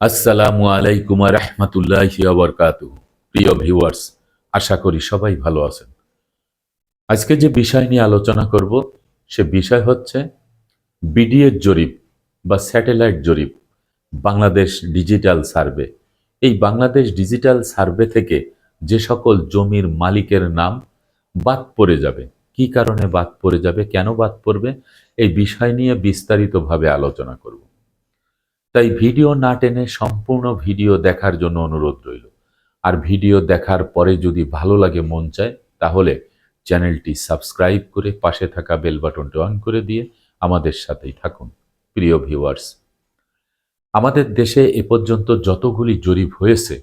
আসসালামু আলাইকুম রহমতুল্লাহ বরকাত প্রিয় ভিউয়ার্স, আশা করি সবাই ভালো আছেন। আজকে যে বিষয় নিয়ে আলোচনা করব, সে বিষয় হচ্ছে বিডিএর জরিপ বা স্যাটেলাইট জরিপ, বাংলাদেশ ডিজিটাল সার্ভে। এই বাংলাদেশ ডিজিটাল সার্ভে থেকে যে সকল জমির মালিকের নাম বাদ পড়ে যাবে, কি কারণে বাদ পড়ে যাবে, কেন বাদ পড়বে, এই বিষয় নিয়ে বিস্তারিতভাবে আলোচনা করব। তাই ভিডিও না টেনে সম্পূর্ণ ভিডিও দেখার জন্য অনুরোধ রইল। আর ভিডিও দেখার পরে যদি ভালো লাগে মন চায়, তাহলে চ্যানেলটি সাবস্ক্রাইব করে পাশে থাকা বেল বাটনটি অন করে দিয়ে আমাদের সাথেই থাকুন, প্রিয় ভিউয়ার্স। আমাদের দেশে এ পর্যন্ত যতগুলি জরিপ হয়েছে,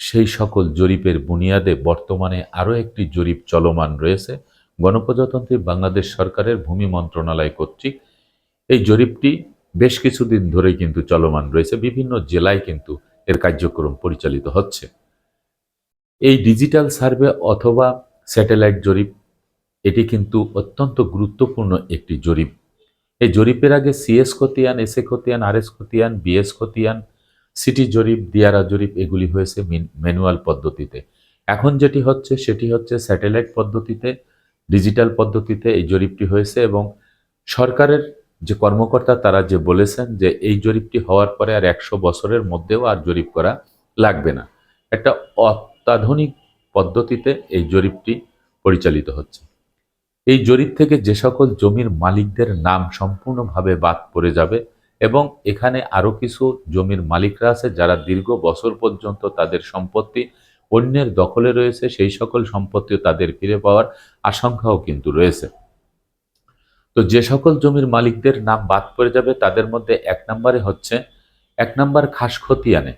সেই সকল জরিপের বুনিয়াদে বর্তমানে আরও একটি জরিপ চলমান রয়েছে। গণপ্রজাতন্ত্রী বাংলাদেশ সরকারের ভূমি মন্ত্রণালয় কর্তৃক এই জরিপটি বেশ কিছুদিন ধরেই কিন্তু চলমান রয়েছে। বিভিন্ন জেলায় কিন্তু এর কার্যক্রম পরিচালিত হচ্ছে। এই ডিজিটাল সার্ভে অথবা স্যাটেলাইট জরিপ, এটি কিন্তু অত্যন্ত গুরুত্বপূর্ণ একটি জরিপ। এই জরিপের আগে সিএস খতিয়ান, এস এ খতিয়ান, আর এস খতিয়ান বিএস খতিয়ান, সিটি জরিপ, দিয়ারা জরিপ, এগুলি হয়েছে ম্যানুয়াল পদ্ধতিতে। এখন যেটি হচ্ছে, সেটি হচ্ছে স্যাটেলাইট পদ্ধতিতে, ডিজিটাল পদ্ধতিতে এই জরিপটি হয়েছে এবং সরকারের যে কর্মকর্তা তারা যে বলেছেন যে এই জরিপটি হওয়ার পরে আর একশো বছরের মধ্যেও আর জরিপ করা লাগবে না। একটা অত্যাধুনিক পদ্ধতিতে এই জরিপটি পরিচালিত হচ্ছে। এই জরিপ থেকে যে সকল জমির মালিকদের নাম সম্পূর্ণভাবে বাদ পড়ে যাবে এবং এখানে আরও কিছু জমির মালিকরা আছে যারা দীর্ঘ বছর পর্যন্ত তাদের সম্পত্তি অন্যের দখলে রয়েছে, সেই সকল সম্পত্তিও তাদের ফিরে পাওয়ার আশঙ্কাও কিন্তু রয়েছে। তো যে সকল জমির মালিকদের নাম বাদ পড়ে যাবে, তাদের মধ্যে এক নম্বরে হচ্ছে, এক নম্বর খাস খতিয়ানে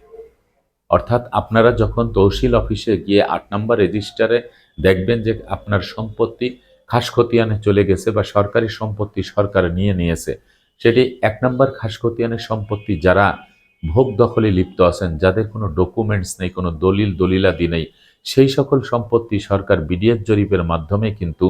অর্থাৎ আপনারা যখন তহসিল অফিসে গিয়ে আট নম্বর রেজিস্টারে দেখবেন যে আপনার সম্পত্তি খাস খতিয়ানে চলে গেছে বা সরকারি সম্পত্তি সরকার নিয়ে নিয়েছে, সেটি এক নম্বর খাস খতিয়ানের সম্পত্তি যারা ভোগ দখলে লিপ্ত আছেন, যাদের কোনো ডকুমেন্টস নেই, কোনো দলিল দলিলাদি নেই, সেই সকল সম্পত্তি সরকার বিডিএস জরিপের মাধ্যমে কিন্তু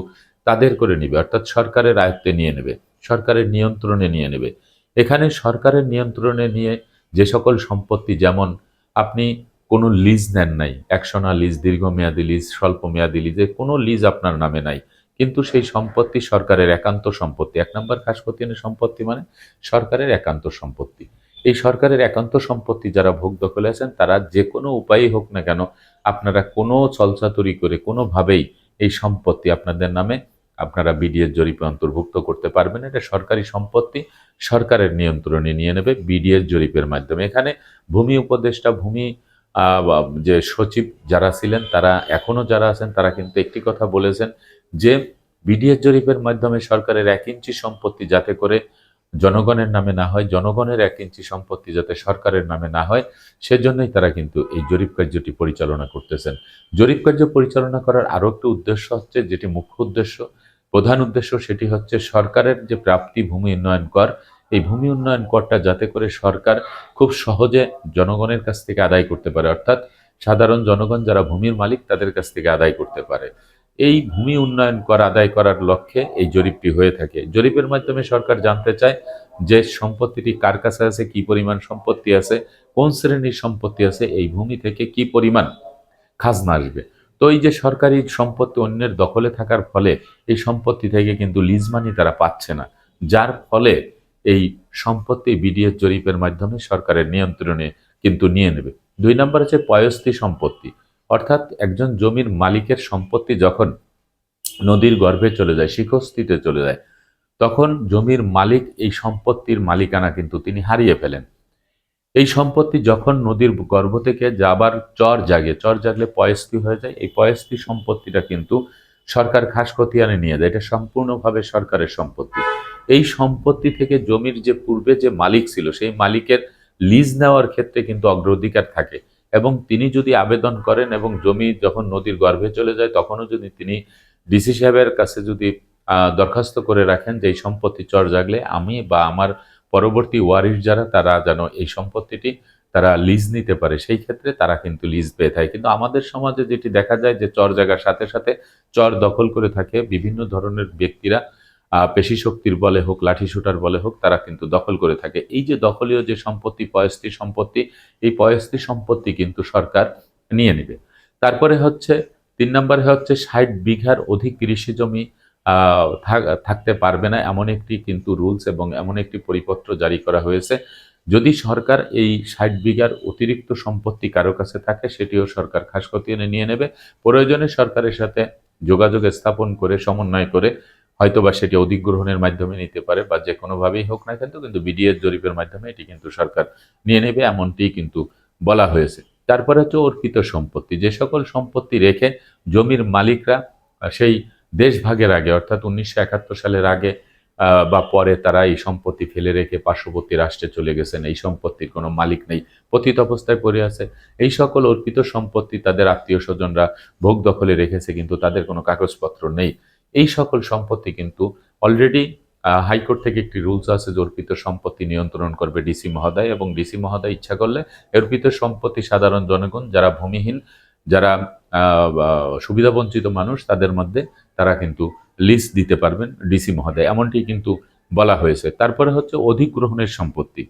তাদের করে নেবে, অর্থাৎ সরকারের আয়ত্তে নিয়ে নেবে, সরকারের নিয়ন্ত্রণে নিয়ে নেবে। এখানে সরকারের নিয়ন্ত্রণে নিয়ে যে সকল সম্পত্তি, যেমন আপনি কোনো লিজ নেন নাই একশোনা লিজ, দীর্ঘমেয়াদী লিজ স্বল্প মেয়াদী লিজে কোনো লিজ আপনার নামে নাই। কিন্তু সেই সম্পত্তি সরকারের একান্ত সম্পত্তি, এক নম্বর খাস খতিয়ানের সম্পত্তি মানে সরকারের একান্ত সম্পত্তি। এই সরকারের একান্ত সম্পত্তি যারা ভোগ দখলে আছেন, তারা যে কোনো উপায়ই হোক না কেন, আপনারা কোনো চলচাতুরি করে কোনোভাবেই এই সম্পত্তি আপনাদের নামে আপনারা বিডিএস জরিপে অন্তর্ভুক্ত করতে পারবেন। এটা সরকারি সম্পত্তি, সরকারের নিয়ন্ত্রণে নিয়ে নেবে বিডিএস জরিপের মাধ্যমে। এখানে ভূমি উপদেষ্টা, ভূমি যে সচিব যারা ছিলেন, তারা এখনও যারা আছেন, তারা কিন্তু একটি কথা বলেছেন যে বিডিএস জরিপের মাধ্যমে সরকারের এক ইঞ্চি সম্পত্তি যাতে করে জনগণের নামে না হয়, জনগণের এক ইঞ্চি সম্পত্তি যাতে সরকারের নামে না হয়, সেজন্যই তারা কিন্তু এই জরিপ কার্যটি পরিচালনা করতেছেন। জরিপ কার্য পরিচালনা করার আরও একটি উদ্দেশ্য হচ্ছে, যেটি মুখ্য উদ্দেশ্য প্রধান উদ্দেশ্য সেটি হচ্ছে সরকারের যে প্রাপ্তি ভূমি উন্নয়ন কর, এই ভূমি উন্নয়ন করটা যাতে করে সরকার খুব সহজে জনগণের কাছ থেকে আদায় করতে পারে। অর্থাৎ সাধারণ জনগণ যারা ভূমির মালিক তাদের কাছ থেকে আদায় করতে পারে। এই ভূমি উন্নয়ন কর আদায় করার লক্ষ্যে এই জরিপটি হয়ে থাকে। জরিপের মাধ্যমে সরকার জানতে চায় যে সম্পত্তিটি কার কাছে আছে, কি পরিমাণ সম্পত্তি আছে, কোন শ্রেণির সম্পত্তি আছে, এই ভূমি থেকে কি পরিমাণ খাজনা আসবে। তো এই যে সরকারি সম্পত্তি অন্যের দখলে থাকার ফলে এই সম্পত্তি থেকে কিন্তু লিজ মানি তারা পাচ্ছে না। যার ফলে এই সম্পত্তি বিডিএস জরিপের মাধ্যমে সরকারের নিয়ন্ত্রণে কিন্তু নিয়ে নেবে। দুই নম্বর হচ্ছে পয়স্তি সম্পত্তি। অর্থাৎ একজন জমির মালিকের সম্পত্তি যখন নদীর গর্ভে চলে যায় শিখস্তিতে চলে যায়, তখন জমির মালিক এই সম্পত্তির মালিকানা কিন্তু তিনি হারিয়ে ফেলেন। এই সম্পত্তি যখন নদীর গর্ভ থেকে যাবার চর জাগে, চর জাগলে পয়স্তি হয়ে যায়। এই পয়স্তি সম্পত্তিটা কিন্তু সরকার খাস খতিয়ানে নিয়ে যায় এটা সম্পূর্ণভাবে সরকারের সম্পত্তি। এই সম্পত্তি থেকে জমির যে পূর্বে যে মালিক ছিল, সেই মালিকের লিজ নেওয়ার ক্ষেত্রে কিন্তু অগ্রাধিকার থাকে এবং তিনি যদি আবেদন করেন এবং জমি যখন নদীর গর্ভে চলে যায়, তখনও যদি তিনি ডিসি সাহেবের কাছে যদি দরখাস্ত করে রাখেন যে এই সম্পত্তি চর জাগলে আমি বা আমার পরবর্তী ওয়ারিশ যারা, তারা যেন এই সম্পত্তিটি তারা লিজ নিতে পারে। সেই ক্ষেত্রে তারা কিন্তু লিজ পেয়ে থাকে। কিন্তু আমাদের সমাজে যেটি দেখা যায় যে চর জায়গার সাথে সাথে চর দখল করে থাকে। বিভিন্ন ধরনের ব্যক্তিরা পেশি শক্তির বলে হোক, লাঠি শুটার বলে হোক, তারা কিন্তু দখল করে থাকে। এই যে দখলীয় যে সম্পত্তি পয়স্তি সম্পত্তি, এই পয়স্তি সম্পত্তি কিন্তু সরকার নিয়ে নেবে। তারপরে হচ্ছে, তিন নম্বরে হচ্ছে ষাট বিঘার অধিক কৃষি জমি থাকতে পারবে না, এমন একটি কিন্তু রুলস এবং এমন একটি পরিপত্র জারি করা হয়েছে। যদি সরকার এই ষাট বিঘার অতিরিক্ত সম্পত্তি কারও কাছে থাকে, সেটিও সরকার খাস খতিয়ে নিয়ে নেবে। প্রয়োজনে সরকারের সাথে যোগাযোগ স্থাপন করে, সমন্বয় করে হয়তোবা সেটি অধিগ্রহণের মাধ্যমে নিতে পারে বা যে কোনোভাবেই হোক না কেন, কিন্তু বিডিএস জরিপের মাধ্যমে এটি কিন্তু সরকার নিয়ে নেবে, এমনটি কিন্তু বলা হয়েছে। তারপরে হচ্ছে অর্পিত সম্পত্তি। যে সকল সম্পত্তি রেখে জমির মালিকরা সেই দেশভাগের আগে, অর্থাৎ উনিশশো একাত্তর সালের আগে বা পরে তারা এই সম্পত্তি ফেলে রেখে পার্শ্ববর্তী রাষ্ট্রে চলে গেছেন। এই সম্পত্তির কোনো মালিক নেই। পতিত অবস্থায় পড়ে আছে। এই সকল অর্পিত সম্পত্তি তাদের আত্মীয় স্বজনরা ভোগ দখলে রেখেছে, কিন্তু তাদের কোনো কাগজপত্র নেই। এই সকল সম্পত্তি কিন্তু অলরেডি হাইকোর্ট থেকে একটি রুলস আছে যে অর্পিত সম্পত্তি নিয়ন্ত্রণ করবে ডিসি মহোদয় এবং ডিসি মহোদয় ইচ্ছা করলে অর্পিত সম্পত্তি সাধারণ জনগণ, যারা ভূমিহীন যারা সুবিধাবঞ্চিত মানুষ, তাদের মধ্যে তারা কিন্তু লিস্ট দিতে পারবেন ডিসি মহোদয়। এমনটি কিন্তু বলা হয়েছে। তারপরে হচ্ছে অধিগ্রহণের সম্পত্তি।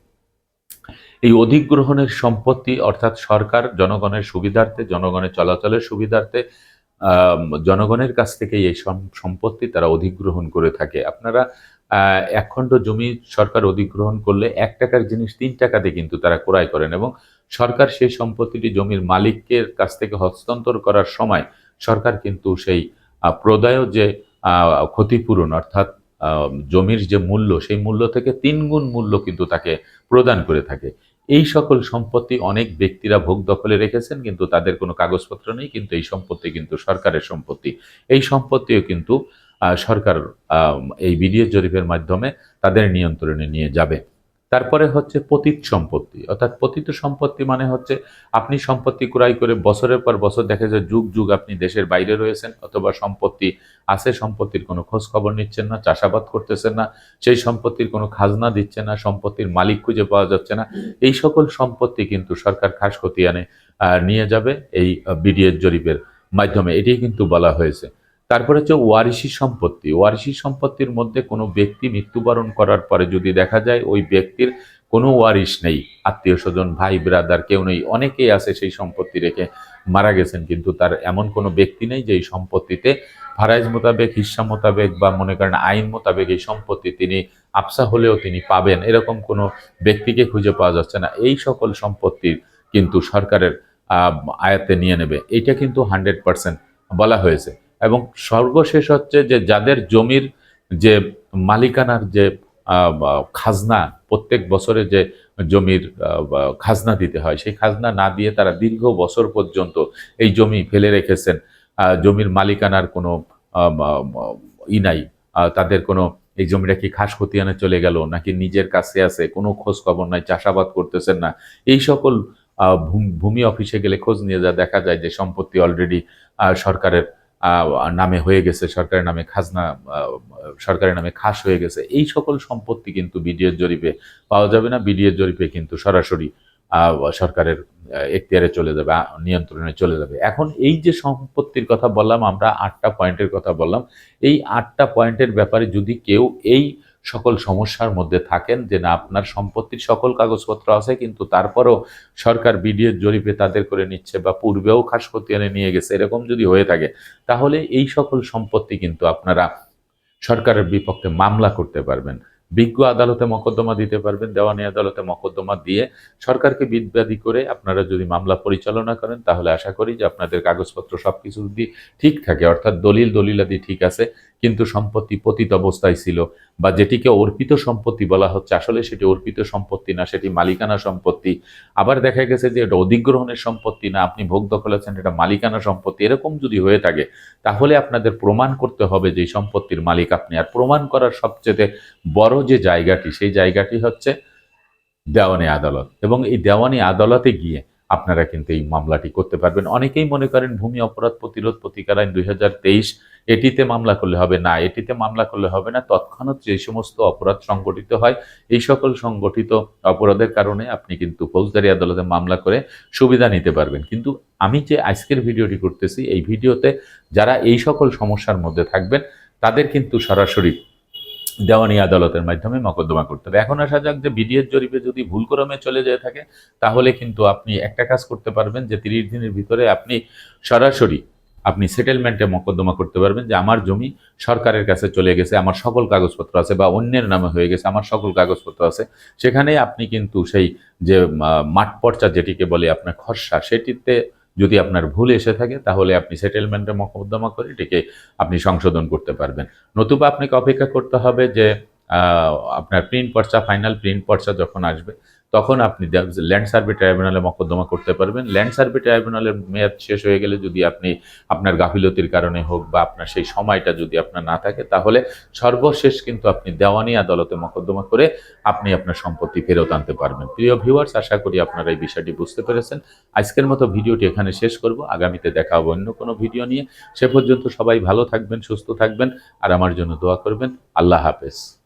এই অধিগ্রহণের সম্পত্তি অর্থাৎ সরকার জনগণের সুবিধার্থে, জনগণের চলাচলের সুবিধার্থে জনগণের কাছ থেকে এই সম- সম্পত্তি তারা অধিগ্রহণ করে থাকে। আপনারা আহ, এক জমি সরকার অধিগ্রহণ করলে এক টাকার জিনিস তিন টাকাতে কিন্তু তারা ক্রয় করেন এবং সরকার সেই সম্পত্তিটি জমির মালিকের কাছ থেকে হস্তান্তর করার সময় সরকার কিন্তু সেই প্রদায় যে ক্ষতিপূরণ অর্থাৎ জমির যে মূল্য সেই মূল্য থেকে তিন গুণ মূল্য কিন্তু তাকে প্রদান করে থাকে। এই সকল সম্পত্তি অনেক ব্যক্তিরা ভোগ দখলে রেখেছেন কিন্তু তাদের কোনো কাগজপত্র নেই কিন্তু এই সম্পত্তি কিন্তু সরকারের সম্পত্তি। এই সম্পত্তিও কিন্তু সরকার এই বিডিএস জরিপের মাধ্যমে তাদের নিয়ন্ত্রণে নিয়ে যাবে। তারপরে হচ্ছে পতিত সম্পত্তি। অর্থাৎ পতিত সম্পত্তি মানে হচ্ছে আপনি সম্পত্তি ক্রয় করে বছরের পর বছর দেখা যায় যুগ যুগ আপনি দেশের বাইরে রয়েছেন অথবা সম্পত্তি আছে, সম্পত্তির কোনো খোঁজ খবর নিচ্ছেন না, চাষাবাদ করতেছেন না, সেই সম্পত্তির কোনো খাজনা দিচ্ছে না, সম্পত্তির মালিক খুঁজে পাওয়া যাচ্ছে না। এই সকল সম্পত্তি কিন্তু সরকার খাস খতিয়ানে নিয়ে যাবে এই বিডিএস জরিপের মাধ্যমে। এটি কিন্তু বলা হয়েছে। তারপরে হচ্ছে ওয়ারিশি সম্পত্তি। ওয়ারিশি সম্পত্তির মধ্যে কোনো ব্যক্তি মৃত্যুবরণ করার পরে যদি দেখা যায় ওই ব্যক্তির কোনো ওয়ারিশ নেই, আত্মীয় স্বজন, ভাই ব্রাদার কেউ নেই, অনেকেই আছে সেই সম্পত্তি রেখে মারা গেছেন, কিন্তু তার এমন কোনো ব্যক্তি নেই যে এই সম্পত্তিতে ফারাইজ মোতাবেক হিস্সা মোতাবেক বা মনে করেন আইন মোতাবেক এই সম্পত্তি তিনি আফসা হলেও তিনি পাবেন। এরকম কোনো ব্যক্তিকে খুঁজে পাওয়া যাচ্ছে না। এই সকল সম্পত্তির কিন্তু সরকারের আয়াতে নিয়ে নেবে। এটা কিন্তু হান্ড্রেড পার্সেন্ট বলা হয়েছে। এবং সর্বশেষ হচ্ছে যে যাদের জমির যে মালিকানার যে খাজনা, প্রত্যেক বছরে যে জমির খাজনা দিতে হয়, সেই খাজনা না দিয়ে তারা দীর্ঘ বছর পর্যন্ত এই জমি ফেলে রেখেছেন। জমির মালিকানার কোনো ই নাই। তাদের কোনো এই জমিটা কি খাস খতিয়ানে চলে গেল, নাকি নিজের কাছে আছে, কোনো খোঁজ খবর নাই, চাষাবাদ করতেছেন না। এই সকল ভূমি অফিসে গেলে খোঁজ নিয়ে যা দেখা যায় যে সম্পত্তি অলরেডি সরকারের নামে হয়ে গেছে, সরকারের নামে খাজনা সরকারের নামে খাস হয়ে গেছে, এই সকল সম্পত্তি কিন্তু বিডিএর জরিপে পাওয়া যাবে না, বিডিএর জরিপে কিন্তু সরাসরি সরকারের এখতিয়ারে চলে যাবে নিয়ন্ত্রণে চলে যাবে। এখন এই যে সম্পত্তির কথা বললাম, আমরা আটটা পয়েন্টের কথা বললাম, এই আটটা পয়েন্টের ব্যাপারে যদি কেউ এই সকল সমস্যার মধ্যে থাকেন যে না, আপনার সম্পত্তির সকল কাগজপত্র আছে, কিন্তু তারপরও সরকার বিডিএস জরিপে তাদের করে নিচ্ছে বা পূর্বেও খাস খতিয়ানে নিয়ে গেছে, এরকম যদি হয়ে থাকে, তাহলে এই সকল সম্পত্তি কিন্তু আপনারা সরকারের বিপক্ষে মামলা করতে পারবেন। বিজ্ঞ আদালতে মকদ্দমা দিতে পারবেন, দেওয়ানি আদালতে মকদ্দমা দিয়ে সরকারকে বিদ্বাদী করে আপনারা যদি মামলা পরিচালনা করেন, তাহলে আশা করি যে আপনাদের কাগজপত্র সব কিছু যদি ঠিক থাকে, অর্থাৎ দলিল দলিলাদি ঠিক আছে কিন্তু সম্পত্তি পতিত অবস্থায় ছিল বা যেটিকে অর্পিত সম্পত্তি বলা হচ্ছে, আসলে সেটি অর্পিত সম্পত্তি না, সেটি মালিকানা সম্পত্তি। আবার দেখা গেছে যে এটা অধিগ্রহণের সম্পত্তি না, আপনি ভোগ দখল আছেন, এটা মালিকানা সম্পত্তি, এরকম যদি হয়ে থাকে, তাহলে আপনাদের প্রমাণ করতে হবে যে সম্পত্তির মালিক আপনি। আর প্রমাণ করার সবচেয়ে বড় যে জায়গাটি, সেই জায়গাটি হচ্ছে দেওয়ানি আদালত। এবং এই দেওয়ানি আদালতে গিয়ে আপনারা কিন্তু এই মামলাটি করতে পারবেন। অনেকেই মনে করেন, ভূমি অপরাধ প্রতিরোধ প্রতিকার আইন দুই এটিতে মামলা করলে হবে না, এটিতে মামলা করলে হবে না। তৎক্ষণাৎ যে সমস্ত অপরাধ সংগঠিত হয়, এই সকল সংগঠিত অপরাধের কারণে আপনি কিন্তু ফৌজদারি আদালতে মামলা করে সুবিধা নিতে পারবেন। কিন্তু আমি যে আজকের ভিডিওটি করতেছি, এই ভিডিওতে যারা এই সকল সমস্যার মধ্যে থাকবেন, তাদের কিন্তু সরাসরি দেওয়ানি আদালতের মাধ্যমে মকদ্দমা করতে হবে। এখন আসা যাক যে বিডিএর জরিপে যদি ভুলক্রমে চলে যেয়ে থাকে, তাহলে কিন্তু আপনি একটা কাজ করতে পারবেন যে তিরিশ দিনের ভিতরে আপনি সরাসরি আপনি সেটেলমেন্টে মকদ্দমা করতে পারবেন যে আমার জমি সরকারের কাছে চলে গেছে, আমার সকল কাগজপত্র আছে বা অন্যের নামে হয়ে গেছে, আমার সকল কাগজপত্র আছে। সেখানে আপনি কিন্তু সেই যে মাঠ পর্চা যেটিকে বলে আপনার খরসা সেটিতে যদি আপনার ভুল এসে থাকে, তাহলে আপনি সেটেলমেন্টে মকদ্দমা করে এটিকে আপনি সংশোধন করতে পারবেন। নতুবা আপনাকে অপেক্ষা করতে হবে যে আপনার প্রিন্ট পর্চা ফাইনাল প্রিন্ট পর্চা যখন আসবে তখন আপনি ল্যান্ড সার্ভে ট্রাইব্যুনালে মকদ্দমা করতে পারবেন। ল্যান্ড সার্ভে ট্রাইব্যুনালের মেয়াদ শেষ হয়ে গেলে যদি আপনি আপনার গাফিলতির কারণে হোক বা আপনার সেই সময়টা যদি আপনার না থাকে, তাহলে সর্বশেষ কিন্তু আপনি দেওয়ানি আদালতে মকদ্দমা করে আপনি আপনার সম্পত্তি ফেরত আনতে পারবেন। প্রিয় ভিউয়ার্স আশা করি আপনারা এই বিষয়টি বুঝতে পেরেছেন। আজকের মতো ভিডিওটি এখানে শেষ করব। আগামীতে দেখা হবে অন্য কোনো ভিডিও নিয়ে। সে পর্যন্ত সবাই ভালো থাকবেন, সুস্থ থাকবেন, আর আমার জন্য দোয়া করবেন। আল্লাহ হাফেজ।